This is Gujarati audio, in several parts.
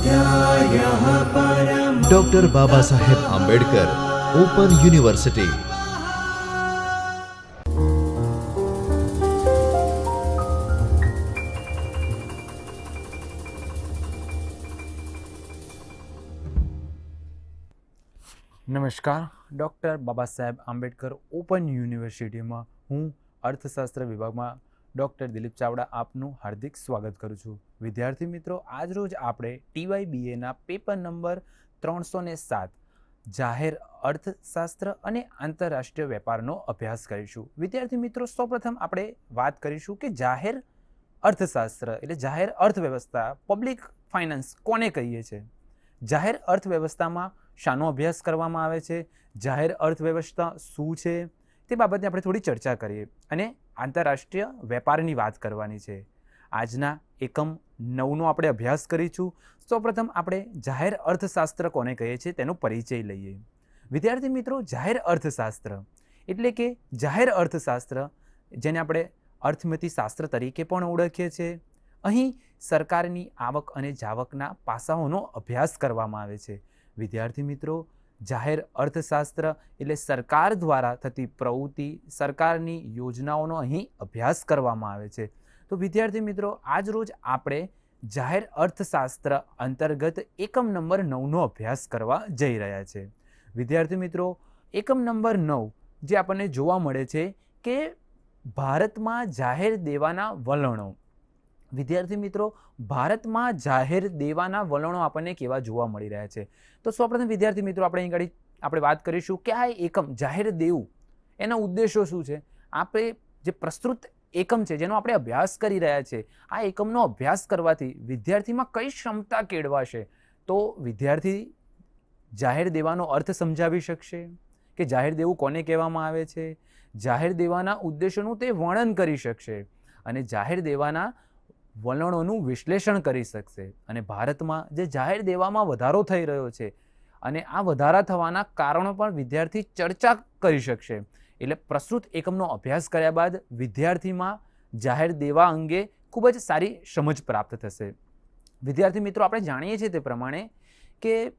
स्वाध्यायः परमः doctor Baba Saheb Ambedkar open university નમસ્કાર ડૉક્ટર બાબા સાહેબ આંબેડકર ઓપન યુનિવર્સિટીમાં હું અર્થશાસ્ત્ર વિભાગમાં ડૉક્ટર દિલીપ ચાવડા આપનું હાર્દિક સ્વાગત કરું છું. વિદ્યાર્થી મિત્રો, આજરોજ આપણે ટીવાય બીએના પેપર નંબર ત્રણસો ને સાત, જાહેર અર્થશાસ્ત્ર અને આંતરરાષ્ટ્રીય વેપારનો અભ્યાસ કરીશું. વિદ્યાર્થી મિત્રો, સૌપ્રથમ આપણે વાત કરીશું કે જાહેર અર્થશાસ્ત્ર એટલે જાહેર અર્થવ્યવસ્થા, પબ્લિક ફાઇનાન્સ કોને કહીએ છીએ જાહેર અર્થવ્યવસ્થામાં શાનો અભ્યાસ કરવામાં આવે છે? જાહેર અર્થવ્યવસ્થા શું છે? તે બાબતે આપણે થોડી ચર્ચા કરીએ. અને આંતરરાષ્ટ્રીય વેપારની વાત કરવાની છે. આજના એકમ નવનો આપણે અભ્યાસ કરીશું. સૌપ્રથમ આપણે જાહેર અર્થશાસ્ત્ર કોને કહીએ છીએ તેનો પરિચય લઈએ. વિદ્યાર્થી મિત્રો, જાહેર અર્થશાસ્ત્ર એટલે કે જાહેર અર્થશાસ્ત્ર, જેને આપણે અર્થમિતિ શાસ્ત્ર તરીકે પણ ઓળખીએ છીએ. અહીં સરકારની આવક અને જાવકના પાસાઓનો અભ્યાસ કરવામાં આવે છે. વિદ્યાર્થી મિત્રો જાહેર અર્થશાસ્ત્ર એટલે સરકાર દ્વારા થતી પ્રવૃત્તિ, સરકારની યોજનાઓનો અહીં અભ્યાસ કરવામાં આવે છે. તો વિદ્યાર્થી મિત્રો, આજ રોજ આપણે જાહેર અર્થશાસ્ત્ર અંતર્ગત એકમ નંબર નવનો અભ્યાસ કરવા જઈ રહ્યા છે. વિદ્યાર્થી મિત્રો, એકમ નંબર નવ જે આપણને જોવા મળે છે કે ભારતમાં જાહેર દેવાના વલણો વિદ્યાર્થી મિત્રો, ભારતમાં જાહેર દેવાના વલણો આપણને કેવા જોવા મળી રહ્યા છે? તો સૌપ્રથમ વિદ્યાર્થી મિત્રો, આપણે અહીં આગળ આપણે વાત કરીશું કે આ એકમ જાહેર દેવું, એના ઉદ્દેશો શું છે? આપણે જે પ્રસ્તુત એકમ છે, જેનો આપણે અભ્યાસ કરી રહ્યા છે, આ એકમનો અભ્યાસ કરવાથી વિદ્યાર્થીમાં કઈ ક્ષમતા કેળવાશે? તો વિદ્યાર્થી જાહેર દેવાનો અર્થ સમજાવી શકશે કે જાહેર દેવું કોને કહેવામાં આવે છે? જાહેર દેવાના ઉદ્દેશોનું તે વર્ણન કરી શકશે અને જાહેર દેવાના વલણોનું વિશ્લેષણ કરી શકશે અને ભારતમાં જે જાહેર દેવામાં વધારો થઈ રહ્યો છે અને આ વધારા થવાના કારણો પણ વિદ્યાર્થી ચર્ચા કરી શકશે. એટલે પ્રસ્તુત એકમનો અભ્યાસ કર્યા બાદ વિદ્યાર્થીમાં જાહેર દેવા અંગે ખૂબ જ સારી સમજ પ્રાપ્ત થશે. વિદ્યાર્થી મિત્રો, આપણે જાણીએ છીએ તે પ્રમાણે કે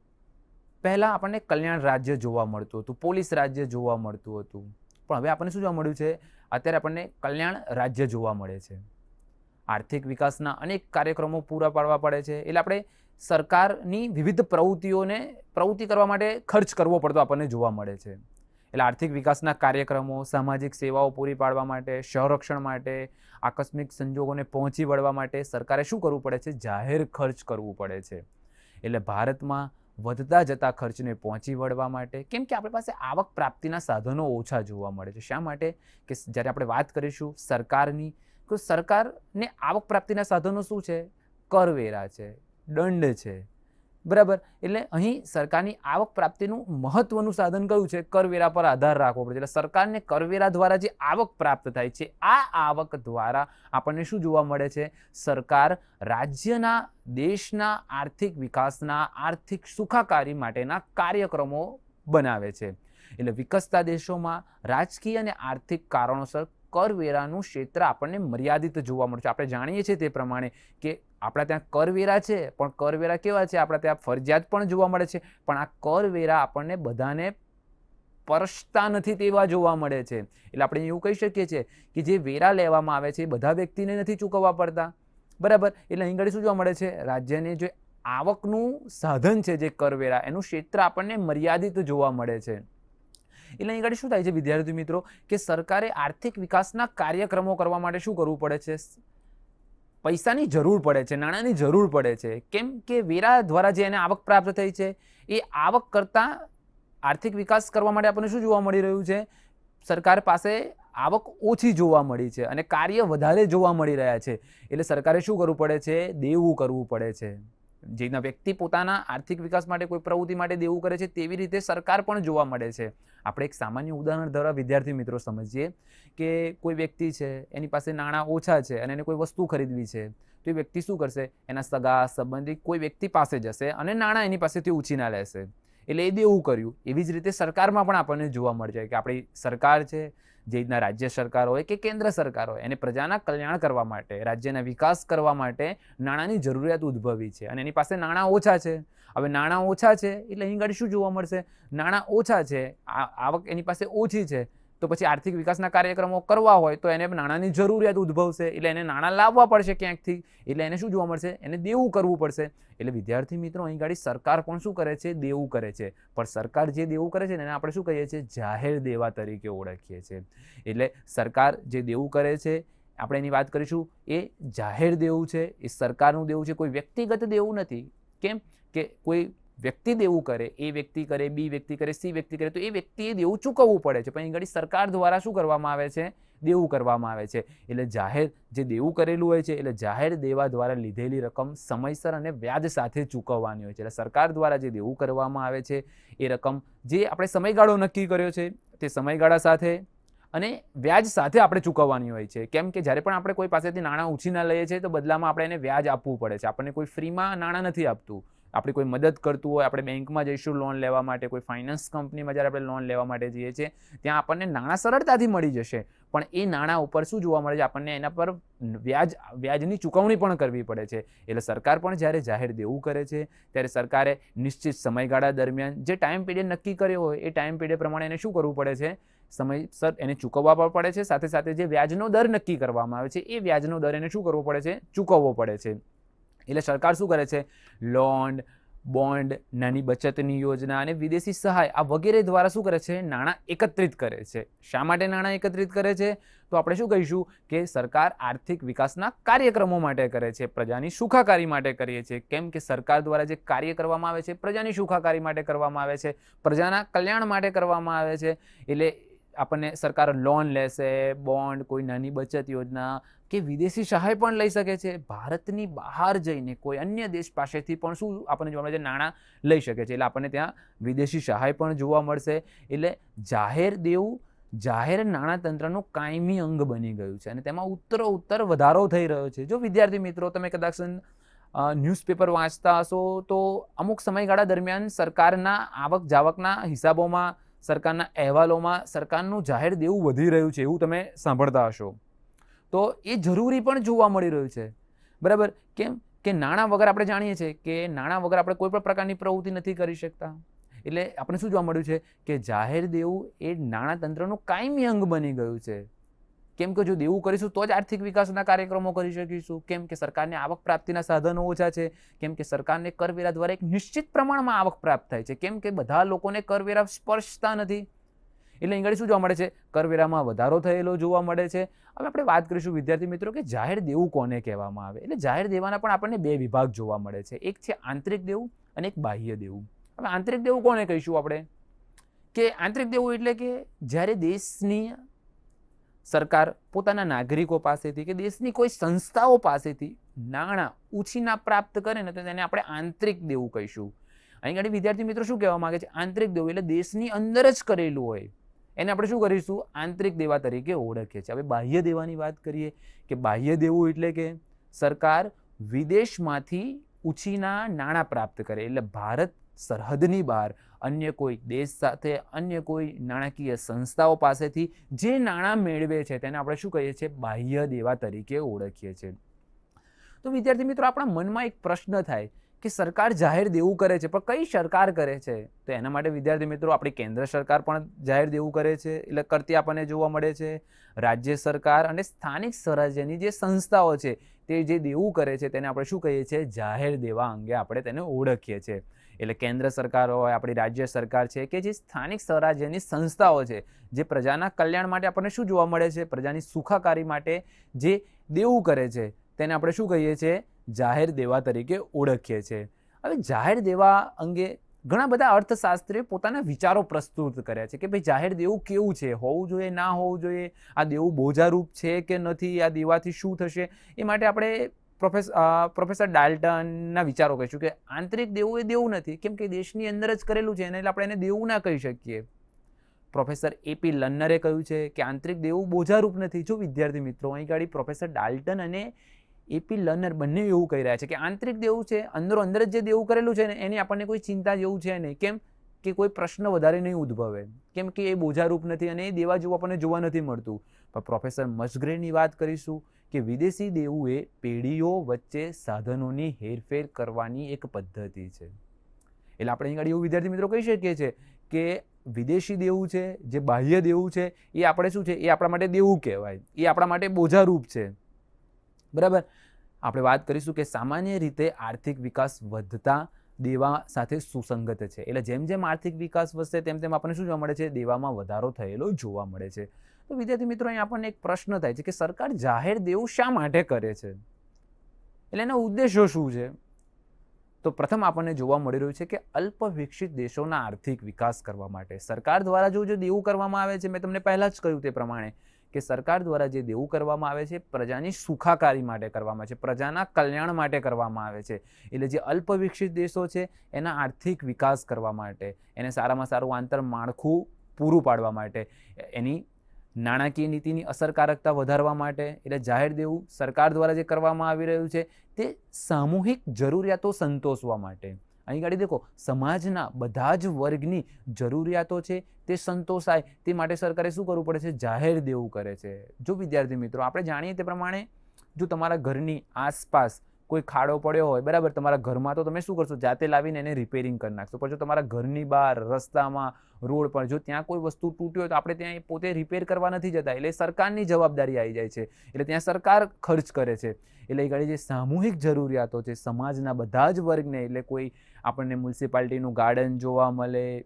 પહેલાં આપણને કલ્યાણ રાજ્ય જોવા મળતું હતું, પોલીસ રાજ્ય જોવા મળતું હતું. પણ હવે આપણને શું જોવા મળ્યું છે? અત્યારે આપણને કલ્યાણ રાજ્ય જોવા મળે છે. આર્થિક વિકાસના અનેક કાર્યક્રમો પૂરા પાડવા પડે છે. એટલે આપણે સરકારની વિવિધ પ્રવૃત્તિઓને, પ્રવૃત્તિ કરવા માટે ખર્ચ કરવો પડતો આપણને જોવા મળે છે. એટલે આર્થિક વિકાસના કાર્યક્રમો, સામાજિક સેવાઓ પૂરી પાડવા માટે, સંરક્ષણ માટે, આકસ્મિક સંજોગોને પહોંચી વળવા માટે સરકારે શું કરવું પડે છે? જાહેર ખર્ચ કરવું પડે છે. એટલે ભારતમાં વધતા જતા ખર્ચને પહોંચી વળવા માટે કેમ કે આપણી પાસે આવક પ્રાપ્તિના સાધનો ઓછા જોવા મળે છે. શા માટે? કે જ્યારે આપણે વાત કરીશું સરકારની તો સરકારને આવક પ્રાપ્તિના સાધનો શું છે? કરવેરા છે, દંડ છે. બરાબર? એટલે અહીં સરકારની આવક પ્રાપ્તિનું મહત્વનું સાધન કયું છે? કરવેરા પર આધાર રાખવો પડે એટલે સરકારને કરવેરા દ્વારા જે આવક પ્રાપ્ત થાય છે, આ આવક દ્વારા આપણને શું જોવા મળે છે? સરકાર રાજ્યના, દેશના આર્થિક વિકાસના આર્થિક સુખાકારી માટેના કાર્યક્રમો બનાવે છે. એટલે વિકસતા દેશોમાં રાજકીય અને આર્થિક કારણોસર કરવેરાનું ક્ષેત્ર આપણને મર્યાદિત જોવા મળશે આપણે જાણીએ છીએ તે પ્રમાણે કે આપણા ત્યાં કરવેરા છે, પણ કરવેરા કેવા છે? આપણા ત્યાં ફરજિયાત પણ જોવા મળે છે. પણ આ કરવેરા આપણને બધાને પરસતા નથી તેવા જોવા મળે છે. એટલે આપણે એવું કહી શકીએ છીએ કે જે વેરા લેવામાં આવે છે એ બધા વ્યક્તિને નથી ચૂકવવા પડતા. બરાબર? એટલે અહીં ઘડી શું જોવા મળે છે? રાજ્યને જે આવકનું સાધન છે જે કરવેરા એનું ક્ષેત્ર આપણને મર્યાદિત જોવા મળે છે. એટલે અહીં આગળ શું થાય છે વિદ્યાર્થી મિત્રો? કે સરકારે આર્થિક વિકાસના કાર્યક્રમો કરવા માટે શું કરવું પડે છે? પૈસાની જરૂર પડે છે, નાણાંની જરૂર પડે છે. કેમ કે વેરા દ્વારા જે એને આવક પ્રાપ્ત થઈ છે, એ આવક કરતાં આર્થિક વિકાસ કરવા માટે આપણને શું જોવા મળી રહ્યું છે? સરકાર પાસે આવક ઓછી જોવા મળી છે અને કાર્ય વધારે જોવા મળી રહ્યા છે. એટલે સરકારે શું કરવું પડે છે? દેવું કરવું પડે છે. જેના વ્યક્તિ પોતાના આર્થિક વિકાસ માટે, કોઈ પ્રવૃત્તિ માટે દેવું કરે છે, તેવી રીતે સરકાર પણ જોવા મળે છે. આપણે એક સામાન્ય ઉદાહરણ દ્વારા વિદ્યાર્થી મિત્રો સમજીએ કે કોઈ વ્યક્તિ છે, એની પાસે નાણાં ઓછા છે અને એને કોઈ વસ્તુ ખરીદવી છે, તો એ વ્યક્તિ શું કરશે? એના સગા, સંબંધી કોઈ વ્યક્તિ પાસે જશે અને નાણાં એની પાસેથી ઉછીના લેશે. એટલે એ દેવું કર્યું. એવી જ રીતે સરકારમાં પણ આપણને જોવા મળશે કે આપણી સરકાર છે, જે રીતના રાજ્ય સરકાર હોય કે કેન્દ્ર સરકાર હોય, એને પ્રજાના કલ્યાણ કરવા માટે, રાજ્યના વિકાસ કરવા માટે નાણાંની જરૂરિયાત ઉદ્ભવી છે. અને એની પાસે નાણાં ઓછા છે. હવે નાણાં ઓછા છે એટલે અહીં આગળ શું જોવા મળશે? નાણાં ઓછા છે આવક એની પાસે ઓછી છે. તો પછી આર્થિક વિકાસના કાર્યક્રમો કરવા હોય તો એને નાણાંની જરૂરિયાત ઉદ્ભવશે. એટલે એને નાણાં લાવવા પડશે ક્યાંકથી? એટલે એને શું જોવા મળશે? એને દેવું કરવું પડશે. એટલે વિદ્યાર્થી મિત્રો, અહીં ગાડી સરકાર પણ શું કરે છે? દેવું કરે છે. પણ સરકાર જે દેવું કરે છે એને આપણે શું કહીએ છીએ? જાહેર દેવા તરીકે ઓળખીએ છીએ. એટલે સરકાર જે દેવું કરે છે, આપણે એની વાત કરીશું, એ જાહેર દેવું છે, એ સરકારનું દેવું છે. કોઈ વ્યક્તિગત દેવું નથી. કેમ? કે કોઈ વ્યક્તિ દેવું કરે, એ વ્યક્તિ કરે, બી વ્યક્તિ કરે, સી વ્યક્તિ કરે, તો એ વ્યક્તિએ દેવું ચૂકવવું પડે છે. પણ અહીં ઘડી સરકાર દ્વારા શું કરવામાં આવે છે? દેવું કરવામાં આવે છે. એટલે જાહેર જે દેવું કરેલું હોય છે, એટલે જાહેર દેવા દ્વારા લીધેલી રકમ સમયસર અને વ્યાજ સાથે ચૂકવવાની હોય છે. એટલે સરકાર દ્વારા જે દેવું કરવામાં આવે છે, એ રકમ જે આપણે સમયગાળો નક્કી કર્યો છે, તે સમયગાળા સાથે અને વ્યાજ સાથે આપણે ચૂકવવાની હોય છે. કેમ કે જ્યારે પણ આપણે કોઈ પાસેથી નાણાં ઉછીના લઈએ છીએ, તો બદલામાં આપણે એને વ્યાજ આપવું પડે છે. આપણને કોઈ ફ્રીમાં નાણાં નથી આપતું. આપણે કોઈ મદદ કરતું હોય, આપણે બેંકમાં જઈશું લોન લેવા માટે, કોઈ ફાઇનાન્સ કંપનીમાં જ્યારે આપણે લોન લેવા માટે જઈએ છીએ, ત્યાં આપણને નાણાં સરળતાથી મળી જશે. પણ એ નાણાં ઉપર શું જોવા મળે છે? આપણને એના પર વ્યાજ, વ્યાજની ચૂકવણી પણ કરવી પડે છે. એટલે સરકાર પણ જ્યારે જાહેર દેવું કરે છે, ત્યારે સરકારે નિશ્ચિત સમયગાળા દરમિયાન જે ટાઈમ પીરિયડ નક્કી કર્યો હોય, એ ટાઈમ પીરિયડ પ્રમાણે એને શું કરવું પડે છે? સમયસર એને ચૂકવવા પણ પડે છે. સાથે સાથે જે વ્યાજનો દર નક્કી કરવામાં આવે છે, એ વ્યાજનો દર એને શું કરવો પડે છે? ચૂકવવો પડે છે. એટલે સરકાર શું કરે છે? લોન, બોન્ડ, નાની બચતની યોજના અને વિદેશી સહાય આ વગેરે દ્વારા શું કરે છે? નાણાં એકત્રિત કરે છે. શા માટે નાણાં એકત્રિત કરે છે? તો આપણે શું કહીશું કે સરકાર આર્થિક વિકાસના કાર્યક્રમો માટે કરે છે. પ્રજાની સુખાકારી માટે કરીએ છીએ. કેમ કે સરકાર દ્વારા જે કાર્ય કરવામાં આવે છે, પ્રજાની સુખાકારી માટે કરવામાં આવે છે. પ્રજાના કલ્યાણ માટે કરવામાં આવે છે. એટલે આપણને સરકાર લોન લેશે બોન્ડ કોઈ નાની બચત યોજના કે વિદેશી સહાય પણ લઈ શકે છે. ભારતની બહાર જઈને કોઈ અન્ય દેશ પાસેથી પણ શું આપણને જોવા મળે છે? નાણાં લઈ શકે છે. એટલે આપણને ત્યાં વિદેશી સહાય પણ જોવા મળશે. એટલે જાહેર દેવું, જાહેર નાણાતંત્રનું કાયમી અંગ બની ગયું છે. અને તેમાં ઉત્તરો ઉત્તર વધારો થઈ રહ્યો છે. જો વિદ્યાર્થી મિત્રો, તમે કદાચ ન્યૂઝપેપર વાંચતા હશો, તો અમુક સમયગાળા દરમિયાન સરકારના આવક જાવકના હિસાબોમાં સરકારના અહેવાલોમાં સરકારનું જાહેર દેવું વધી રહ્યું છે એવું તમે સાંભળતા હશો. તો એ જરૂરી પણ જોવા મળી રહ્યું છે. બરાબર? કેમ કે નાણાં વગર આપણે જાણીએ છીએ કે નાણાં વગર આપણે કોઈ પણ પ્રકારની પ્રવૃત્તિ નથી કરી શકતા. એટલે આપણે શું જોવા મળ્યું છે કે જાહેર દેવું એ નાણાતંત્રનું કાયમી અંગ બની ગયું છે. કેમ કે જો દેવું કરીશું તો જ આર્થિક વિકાસના કાર્યક્રમો કરી શકીશું. કેમ કે સરકારને આવક પ્રાપ્તિના સાધનો ઓછા છે. કેમ કે સરકારને કરવેરા દ્વારા એક નિશ્ચિત પ્રમાણમાં આવક પ્રાપ્ત થાય છે. કેમ કે બધા લોકોને કરવેરા સ્પર્શતા નથી. એટલે આગળ શું જોવા મળે છે? કરવેરામાં વધારો થયેલો જોવા મળે છે. હવે આપણે વાત કરીશું વિદ્યાર્થી મિત્રો કે જાહેર દેવું કોને કહેવામાં આવે? એટલે જાહેર દેવાના પણ આપણને બે વિભાગ જોવા મળે છે. એક છે આંતરિક દેવું અને એક બાહ્ય દેવું. હવે આંતરિક દેવું કોને કહીશું આપણે? કે આંતરિક દેવું એટલે કે જ્યારે દેશની સરકાર પોતાના નાગરિકો પાસેથી કે દેશની કોઈ સંસ્થાઓ પાસેથી નાણાં ઉછીના પ્રાપ્ત કરે ને તો તેને આપણે આંતરિક દેવું કહીશું. અહીં ઘણી વિદ્યાર્થી મિત્રો શું કહેવા માગે છે? આંતરિક દેવું એટલે દેશની અંદર જ કરેલું હોય. એને આપણે શું કરીશું? આંતરિક દેવા તરીકે ઓળખીએ છીએ. હવે બાહ્ય દેવાની વાત કરીએ કે બાહ્ય દેવું એટલે કે સરકાર વિદેશમાંથી ઉછીના નાણાં પ્રાપ્ત કરે. એટલે ભારત સરહદની બહાર, અન્ય કોઈ દેશ સાથે, અન્ય કોઈ નાણાકીય સંસ્થાઓ પાસેથી જે નાણાં મેળવે છે તેને આપણે શું કહીએ છીએ? બાહ્ય દેવા તરીકે ઓળખીએ છીએ. તો વિદ્યાર્થી મિત્રો, આપણા મનમાં એક પ્રશ્ન થાય કે સરકાર જાહેર દેવું કરે છે, પણ કઈ સરકાર કરે છે? તો એના માટે વિદ્યાર્થી મિત્રો, આપણી કેન્દ્ર સરકાર પણ જાહેર દેવું કરે છે, એટલે કરતી આપણને જોવા મળે છે. રાજ્ય સરકાર અને સ્થાનિક સ્વરાજ્યની જે સંસ્થાઓ છે, તે જે દેવું કરે છે, તેને આપણે શું કહીએ છીએ? જાહેર દેવા અંગે આપણે તેને ઓળખીએ છીએ. એટલે કેન્દ્ર સરકાર હોય, આપણી રાજ્ય સરકાર છે, કે જે સ્થાનિક સ્વરાજ્યની સંસ્થાઓ છે, જે પ્રજાના કલ્યાણ માટે આપણને શું જોવા મળે છે? પ્રજાની સુખાકારી માટે જે દેવું કરે છે, તેને આપણે શું કહીએ છીએ? જાહેર દેવા તરીકે ઓળખીએ છીએ. હવે જાહેર દેવા અંગે ઘણા બધા અર્થશાસ્ત્રીએ પોતાના વિચારો પ્રસ્તુત કર્યા છે કે ભાઈ જાહેર દેવું કેવું છે? હોવું જોઈએ, ના હોવું જોઈએ? આ દેવું બોજારૂપ છે કે નથી? આ દેવાથી શું થશે? એ માટે આપણે પ્રોફેસ પ્રોફેસર ડાલ્ટનના વિચારો કહીશું કે આંતરિક દેવું એ દેવું નથી, કેમ કે દેશની અંદર જ કરેલું છે, એને એટલે આપણે એને દેવું ના કહી શકીએ. પ્રોફેસર એપી લન્નરે કહ્યું છે કે આંતરિક દેવું બોજારૂપ નથી. જો વિદ્યાર્થી મિત્રો, અહીં ગાડી પ્રોફેસર ડાલ્ટન અને એપી લર્નર બંને એવું કહી રહ્યા છે કે આંતરિક દેવું છે, અંદરો અંદર જ જે દેવું કરેલું છે ને, એની આપણને કોઈ ચિંતા જેવું છે નહીં. કેમ કે કોઈ પ્રશ્ન વધારે નહીં ઉદ્ભવે. કેમ કે એ બોજારૂપ નથી અને એ દેવા જેવું આપણને જોવા નથી મળતું. પ્રોફેસર મજગ્રેની વાત કરીશું કે વિદેશી દેવુએ પેઢીઓ વચ્ચે સાધનોની હેરફેર કરવાની એક પદ્ધતિ છે. એટલે આપણે અહીં આગળ એવું વિદ્યાર્થી મિત્રો કહી શકીએ છીએ કે વિદેશી દેવું છે, જે બાહ્ય દેવું છે, એ આપણે શું છે? એ આપણા માટે દેવું કહેવાય. એ આપણા માટે બોજારૂપ છે. બરાબર? આપણે વાત કરીશું કે સામાન્ય રીતે આર્થિક વિકાસ વધતા દેવા સાથે સુસંગત છે. એટલે જેમ જેમ આર્થિક વિકાસ વધશે, તેમ તેમ આપણને શું જોવા મળે છે? દેવામાં વધારો થયેલો જોવા મળે છે. તો વિદ્યાર્થી મિત્રો અહીં આપણને એક પ્રશ્ન થાય છે કે સરકાર જાહેર દેવું શા માટે કરે છે? એટલે એના ઉદ્દેશો શું છે? તો પ્રથમ આપણને જોવા મળી રહ્યું છે કે અલ્પ વિકસિત દેશોના આર્થિક વિકાસ કરવા માટે સરકાર દ્વારા જો જે દેવું કરવામાં આવે છે, મેં તમને પહેલાં જ કહ્યું તે પ્રમાણે કે સરકાર દ્વારા જે દેવું કરવામાં આવે છે, પ્રજાની સુખાકારી માટે કરવામાં આવે છે, પ્રજાના કલ્યાણ માટે કરવામાં આવે છે. એટલે જે અલ્પ વિકસિત દેશો છે, એના આર્થિક વિકાસ કરવા માટે, એને સારામાં સારું આંતર માળખું પૂરું પાડવા માટે, એની નાણાકીય નીતિની અસરકારકતા વધારવા માટે એટલે જાહેર દેવું સરકાર દ્વારા જે કરવામાં આવી રહ્યું છે તે સામૂહિક જરૂરિયાતો સંતોષવા માટે. અહીં ગાડી દેખો, સમાજના બધા જ વર્ગની જરૂરિયાતો છે તે સંતોષાય. તે માટે સરકારે શું કરવું પડે છે? જાહેર દેવું કરે છે. જો વિદ્યાર્થી મિત્રો, આપણે જાણીએ તે પ્રમાણે જો તમારા ઘરની આસપાસ કોઈ ખાડો પડ્યો હોય, બરાબર? તમારા ઘરમાં તો તમે શું કરશો? જાતે લાવીને એને રિપેરિંગ કરી નાખશો. પણ જો તમારા ઘરની બહાર, રસ્તામાં, રોડ પર, જો ત્યાં કોઈ વસ્તુ તૂટી હોય તો આપણે ત્યાં પોતે રિપેર કરવા નથી જતા. એટલે સરકારની જવાબદારી આવી જાય છે. એટલે ત્યાં સરકાર ખર્ચ કરે છે. એટલે એ જે સામૂહિક જરૂરિયાતો છે, સમાજના બધા જ વર્ગને, એટલે કોઈ આપણને મ્યુનિસિપાલિટીનું ગાર્ડન જોવા મળે,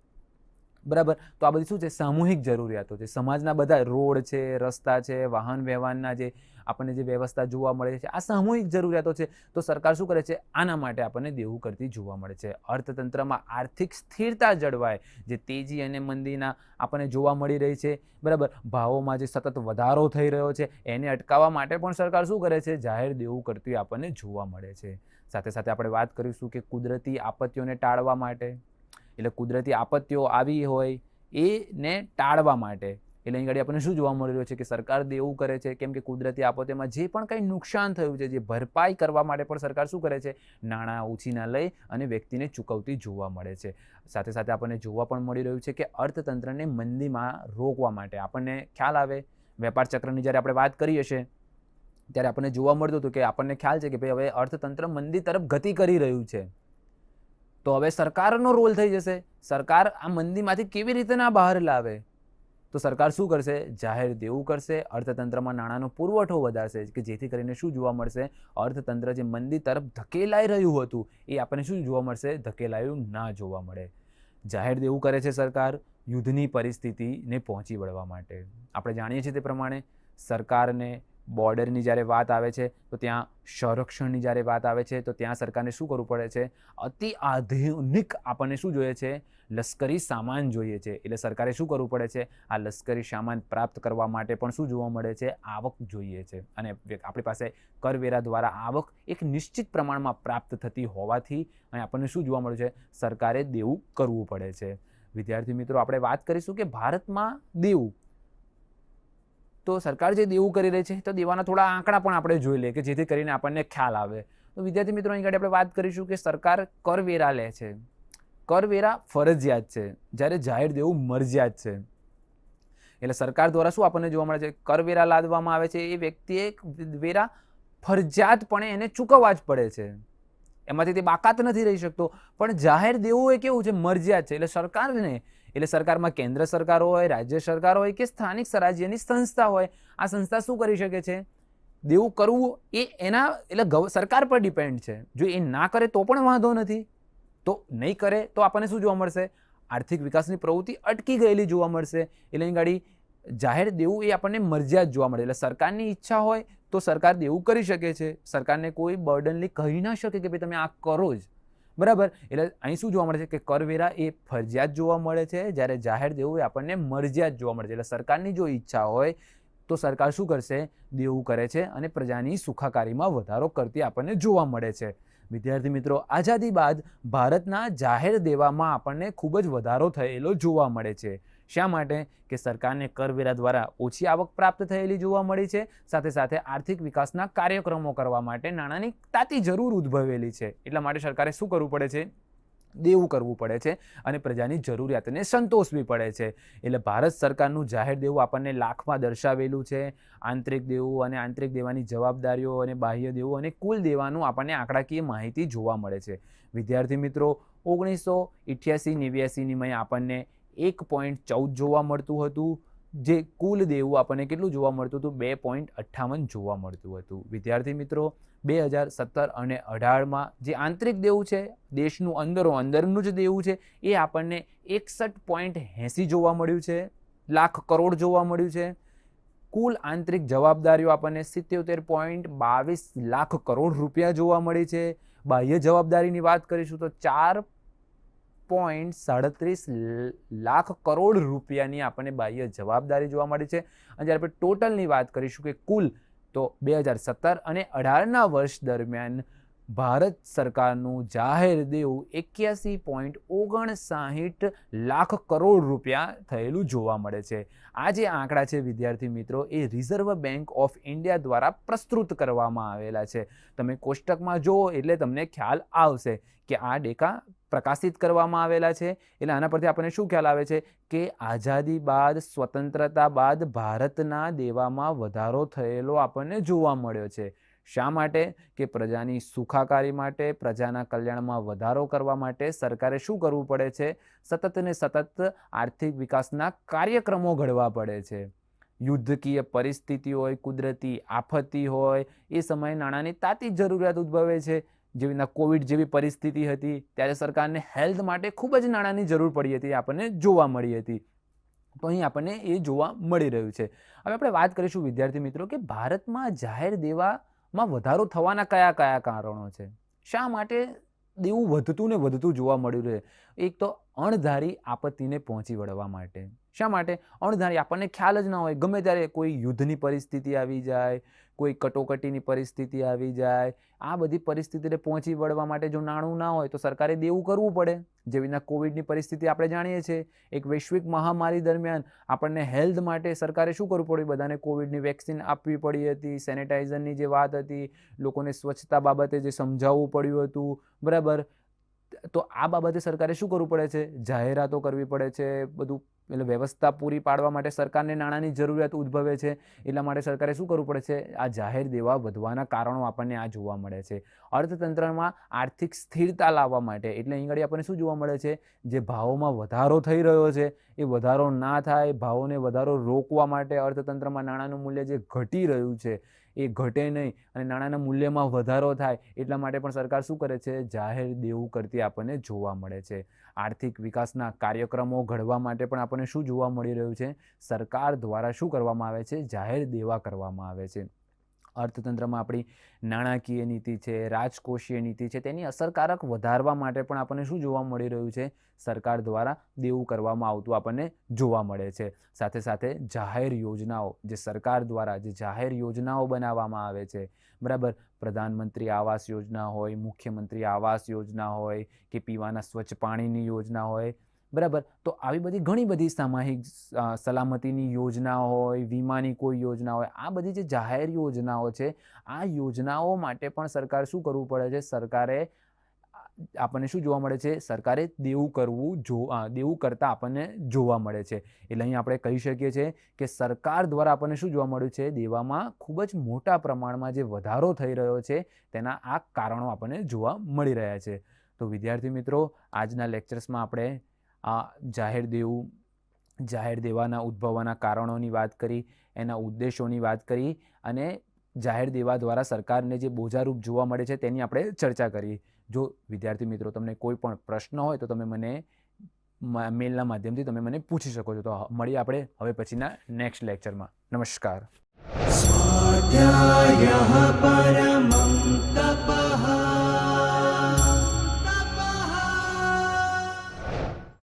બરાબર? તો આ બધી શું છે? સામૂહિક જરૂરિયાતો છે. સમાજના બધા, રોડ છે, રસ્તા છે, વાહન વ્યવહારના જે આપણને જે વ્યવસ્થા જોવા મળે છે, આ સામૂહિક જરૂરિયાતો છે, તો સરકાર શું કરે છે? આના માટે આપણને દેવું કરતી જોવા મળે છે. અર્થતંત્રમાં આર્થિક સ્થિરતા જળવાય, જે તેજી અને મંદીના આપણને જોવા મળી રહી છે. બરાબર? ભાવોમાં જે સતત વધારો થઈ રહ્યો છે, એને અટકાવવા માટે પણ સરકાર શું કરે છે? જાહેર દેવું કરતી આપણને જોવા મળે છે. સાથે સાથે આપણે વાત કરીશું કે કુદરતી આપત્તિઓને ટાળવા માટે. એટલે કુદરતી આપત્તિઓ આવી હોય, એને ટાળવા માટે. એટલે અહીં આપણને શું જોવા મળી રહ્યું છે કે સરકાર દેવું કરે છે? કેમ કે કુદરતી આપત્તિમાં જે પણ કંઈ નુકસાન થયું છે, જે ભરપાઈ કરવા માટે પણ સરકાર શું કરે છે? નાણાં ઉછીના લઈ અને વ્યક્તિને ચૂકવતી જોવા મળે છે. સાથે સાથે આપણને જોવા પણ મળી રહ્યું છે કે અર્થતંત્રને મંદીમાં રોકવા માટે આપણને ખ્યાલ આવે. વેપાર ચક્રની જ્યારે આપણે વાત કરીએ છીએ ત્યારે આપણને જોવા મળતું હતું કે આપણને ખ્યાલ છે કે ભાઈ હવે અર્થતંત્ર મંદી તરફ ગતિ કરી રહ્યું છે. તો હવે સરકારનો રોલ થઈ જશે. સરકાર આ મંદીમાંથી કેવી રીતે ના બહાર લાવે? તો સરકાર શું કરશે? જાહેર દેવું કરશે, અર્થતંત્રમાં નાણાંનો પુરવઠો વધારશે, કે જેથી કરીને શું જોવા મળશે? અર્થતંત્ર જે મંદી તરફ ધકેલાઈ રહ્યું હતું, એ આપણને શું જોવા મળશે? ધકેલાયું ના જોવા મળે. જાહેર દેવું કરે છે સરકાર, યુદ્ધની પરિસ્થિતિને પહોંચી વળવા માટે. આપણે જાણીએ છીએ તે પ્રમાણે, સરકારને બોર્ડરની જ્યારે વાત આવે છે, તો ત્યાં સંરક્ષણની જ્યારે વાત આવે છે, તો ત્યાં સરકારને શું કરવું પડે છે? અતિ આધુનિક આપણને શું જોઈએ છે? લશ્કરી સામાન જોઈએ છે. એટલે સરકારે શું કરવું પડે છે? આ લશ્કરી સામાન પ્રાપ્ત કરવા માટે પણ શું જોવા મળે છે? આવક જોઈએ છે. અને આપણી પાસે કરવેરા દ્વારા આવક એક નિશ્ચિત પ્રમાણમાં પ્રાપ્ત થતી હોવાથી અને આપણને શું જોવા મળે છે? સરકારે દેવું કરવું પડે છે. વિદ્યાર્થી મિત્રો, આપણે વાત કરીશું કે ભારતમાં દેવું તો સરકાર જે દેવું કરી રહી છે, તો દેવાના થોડા આંકડા પણ આપણે જોઈ લઈએ કે જેથી કરીને આપણને ખ્યાલ આવે. તો વિદ્યાર્થી મિત્રો, અહીં આપણે વાત કરીશું કે સરકાર કરવેરા લે છે. કરવેરા ફરજિયાત છે. જ્યારે જાહેર દેવું મરજિયાત છે. એટલે સરકાર દ્વારા શું આપણને જોવા મળે છે? કરવેરા લાદવામાં આવે છે. એ વ્યક્તિએ વેરા ફરજિયાતપણે એને ચૂકવવા જ પડે છે. એમાંથી તે બાકાત નથી રહી શકતો. પણ જાહેર દેવું એ કેવું છે? મરજિયાત છે. એટલે સરકારને એટલે સરકારમાં કેન્દ્ર સરકાર હોય, રાજ્ય સરકાર હોય કે સ્થાનિક સ્વરાજ્યની સંસ્થા હોય, આ સંસ્થા શું કરી શકે છે? દેવું કરવું એ એના, એટલે સરકાર પર ડિપેન્ડ છે. જો એ ના કરે તો પણ વાંધો નથી. તો નહીં કરે તો આપણને શું જોવા મળશે? આર્થિક વિકાસની પ્રવૃત્તિ અટકી ગયેલી જોવા મળશે. એટલે અહીં ગાડી જાહેર દેવું એ આપણને મરજિયાત જોવા મળે. એટલે સરકારની ઈચ્છા હોય તો સરકાર દેવું કરી શકે છે. સરકારને કોઈ બર્ડનલી કહી ના શકે કે ભાઈ તમે આ કરો જ. બરાબર? એટલે અહીં શું જોવા મળે છે કે કરવેરા એ ફરજિયાત જોવા મળે છે. જ્યારે જાહેર દેવું એ આપણને મરજિયાત જોવા મળે છે. એટલે સરકારની જો ઈચ્છા હોય, તો સરકાર શું કરશે? દેવું કરે છે અને પ્રજાની સુખાકારીમાં વધારો કરતી આપણને જોવા મળે છે. વિદ્યાર્થી મિત્રો, આઝાદી બાદ ભારતના જાહેર દેવામાં આપણને ખૂબ જ વધારો થયેલો જોવા મળે છે. શા માટે? કે સરકારને કરવેરા દ્વારા ઓછી આવક પ્રાપ્ત થયેલી જોવા મળી છે. સાથે સાથે આર્થિક વિકાસના કાર્યક્રમો કરવા માટે નાણાંની તાતી જરૂર ઉદ્ભવેલી છે. એટલા માટે સરકારે શું કરવું પડે છે? દેવું કરવું પડે છે અને પ્રજાની જરૂરિયાતને સંતોષવી પડે છે. એટલે ભારત સરકારનું જાહેર દેવું આપણને લાખમાં દર્શાવેલું છે. આંતરિક દેવું અને આંતરિક દેવાની જવાબદારીઓ અને બાહ્ય દેવું અને કુલ દેવાનું આપણને આંકડાકીય માહિતી જોવા મળે છે. વિદ્યાર્થી મિત્રો, ઓગણીસો ઇઠ્યાસી નેવ્યાસીની આપણને એક પોઈન્ટ ચૌદ જોવા મળતું હતું, જે કુલ દેવું આપણને કેટલું જોવા મળતું હતું? બે પોઈન્ટ અઠ્ઠાવન જોવા મળતું હતું. વિદ્યાર્થી મિત્રો, બે હજાર સત્તર અને અઢારમાં જે આંતરિક દેવું છે, દેશનું અંદરો અંદરનું જ દેવું છે, એ આપણને એકસઠ પોઈન્ટ એંસી જોવા મળ્યું છે, લાખ કરોડ જોવા મળ્યું છે. કુલ આંતરિક જવાબદારીઓ આપણને સિત્યોતેર પોઈન્ટ બાવીસ લાખ કરોડ રૂપિયા જોવા મળી છે. બાહ્ય જવાબદારીની વાત કરીશું તો ચાર પોઈન્ટ સાડત્રીસ લાખ કરોડ રૂપિયાની આપણને બાહ્ય જવાબદારી જોવા મળી છે. અને જ્યારે આપણે ટોટલની વાત કરીશું કે કુલ, તો બે હજાર સત્તર અને અઢારના વર્ષ દરમિયાન ભારત સરકારનું જાહેર દેવું એક્યાસી પોઈન્ટ ઓગણસાહીઠ લાખ કરોડ રૂપિયા થયેલું જોવા મળે છે. આ જે આંકડા છે, વિદ્યાર્થી મિત્રો, એ રિઝર્વ બેંક ઓફ ઇન્ડિયા દ્વારા પ્રસ્તુત કરવામાં આવેલા છે. તમે કોષ્ટકમાં જુઓ એટલે તમને ખ્યાલ આવશે કે આ ડેકા પ્રકાશિત કરવામાં આવેલા છે. એટલે આના પરથી આપણને શું ખ્યાલ આવે છે કે આઝાદી બાદ, સ્વતંત્રતા બાદ ભારતના દેવામાં વધારો થયેલો આપણને જોવા મળ્યો છે. શા માટે? કે પ્રજાની સુખાકારી માટે, પ્રજાના કલ્યાણમાં વધારો કરવા માટે સરકારે શું કરવું પડે છે? સતત ને સતત આર્થિક વિકાસના કાર્યક્રમો ઘડવા પડે છે. યુદ્ધકીય પરિસ્થિતિ હોય, કુદરતી આફતી હોય, એ સમયે નાણાંની તાતી જરૂરિયાત ઉદ્ભવે છે. જેવી કોવિડ જેવી પરિસ્થિતિ હતી, ત્યારે સરકારને હેલ્થ માટે ખૂબ જ નાણાંની જરૂર પડી હતી, આપણને જોવા મળી હતી. તો અહીં આપણને એ જોવા મળી રહ્યું છે. હવે આપણે વાત કરીશું વિદ્યાર્થી મિત્રો કે ભારતમાં જાહેર દેવામાં વધારો થવાના કયા કયા કારણો છે? શા માટે દેવું વધતું ને વધતું જોવા મળ્યું રહે એક તો અણધારી આપત્તિને પહોંચી વળવા માટે. શા માટે? અણધારી, આપણને ખ્યાલ જ ના હોય. ગમે ત્યારે કોઈ યુદ્ધની પરિસ્થિતિ આવી જાય, કોઈ કટોકટીની પરિસ્થિતિ આવી જાય, આ બધી પરિસ્થિતિને પહોંચી વળવા માટે જો નાણું ના હોય, તો સરકારે દેવું કરવું પડે. જેવી રીતના કોવિડની પરિસ્થિતિ આપણે જાણીએ છીએ. એક વૈશ્વિક મહામારી દરમિયાન આપણને હેલ્થ માટે સરકારે શું કરવું પડ્યું? બધાને કોવિડની વેક્સિન આપવી પડી હતી સેનેટાઇઝરની જે વાત હતી, લોકોને સ્વચ્છતા બાબતે જે સમજાવવું પડ્યું હતું, બરાબર? તો આ બાબતે સરકારે શું કરવું પડે છે? જાહેરાતો કરવી પડે છે, બધું એટલે વ્યવસ્થા પૂરી પાડવા માટે સરકારને નાણાંની જરૂરિયાત ઉદ્ભવે છે. એટલા માટે સરકારે શું કરવું પડે છે? આ જાહેર દેવા વધવાના કારણો આપણને આ જોવા મળે છે. અર્થતંત્રમાં આર્થિક સ્થિરતા લાવવા માટે એટલે અહીં આગળ આપણને શું જોવા મળે છે? જે ભાવોમાં વધારો થઈ રહ્યો છે, એ વધારો ના થાય, ભાવોને વધારો રોકવા માટે અર્થતંત્રમાં નાણાંનું મૂલ્ય જે ઘટી રહ્યું છે એ ઘટે નહીં અને નાણાંના મૂલ્યમાં વધારો થાય એટલા માટે પણ સરકાર શું કરે છે? જાહેર દેવું કરતી આપણને જોવા મળે છે. આર્થિક વિકાસના કાર્યક્રમો ઘડવા માટે પણ આપણને શું જોવા મળી રહ્યું છે? સરકાર દ્વારા શું કરવામાં આવે છે? જાહેર દેવા કરવામાં આવે છે. અર્થતંત્રમાં આપણી નાણાકીય નીતિ છે, રાજકોષીય નીતિ છે, તેની અસરકારક વધારવા માટે પણ આપણને શું જોવા મળી રહ્યું છે? સરકાર દ્વારા દેવું કરવામાં આવતું આપણને જોવા મળે છે. સાથે સાથે જાહેર યોજનાઓ, જે સરકાર દ્વારા જે જાહેર યોજનાઓ બનાવવામાં આવે છે. બરાબર? પ્રધાનમંત્રી આવાસ યોજના હોય, મુખ્યમંત્રી આવાસ યોજના હોય, કે પીવાના સ્વચ્છ પાણીની યોજના હોય બરાબર? તો આવી બધી ઘણી બધી સામાહિક સલામતીની યોજના હોય, વીમાની કોઈ યોજના હોય, આ બધી જે જાહેર યોજનાઓ છે, આ યોજનાઓ માટે પણ સરકાર શું કરવું પડે છે? સરકારે આપણને શું જોવા મળે છે? સરકારે દેવું કરવું જો દેવું કરતાં આપણને જોવા મળે છે. એટલે અહીં આપણે કહી શકીએ છીએ કે સરકાર દ્વારા આપણને શું જોવા મળ્યું છે? દેવામાં ખૂબ જ મોટા પ્રમાણમાં જે વધારો થઈ રહ્યો છે, તેના આ કારણો આપણને જોવા મળી રહ્યા છે. તો વિદ્યાર્થી મિત્રો, આજના લેક્ચર્સમાં આપણે આ જાહેર દેવું, જાહેર દેવાના ઉદ્ભવવાના કારણોની વાત કરી, એના ઉદ્દેશોની વાત કરી અને જાહેર દેવા દ્વારા સરકારને જે બોજારૂપ જોવા મળે છે તેની આપણે ચર્ચા કરી. જો વિદ્યાર્થી મિત્રો તમને કોઈ પણ પ્રશ્ન હોય તો તમે મને મેલના માધ્યમથી તમે મને પૂછી શકો છો. તો મળીએ આપણે હવે પછીના નેક્સ્ટ લેક્ચરમાં નમસ્કાર. સ્વાધ્યાય પરમં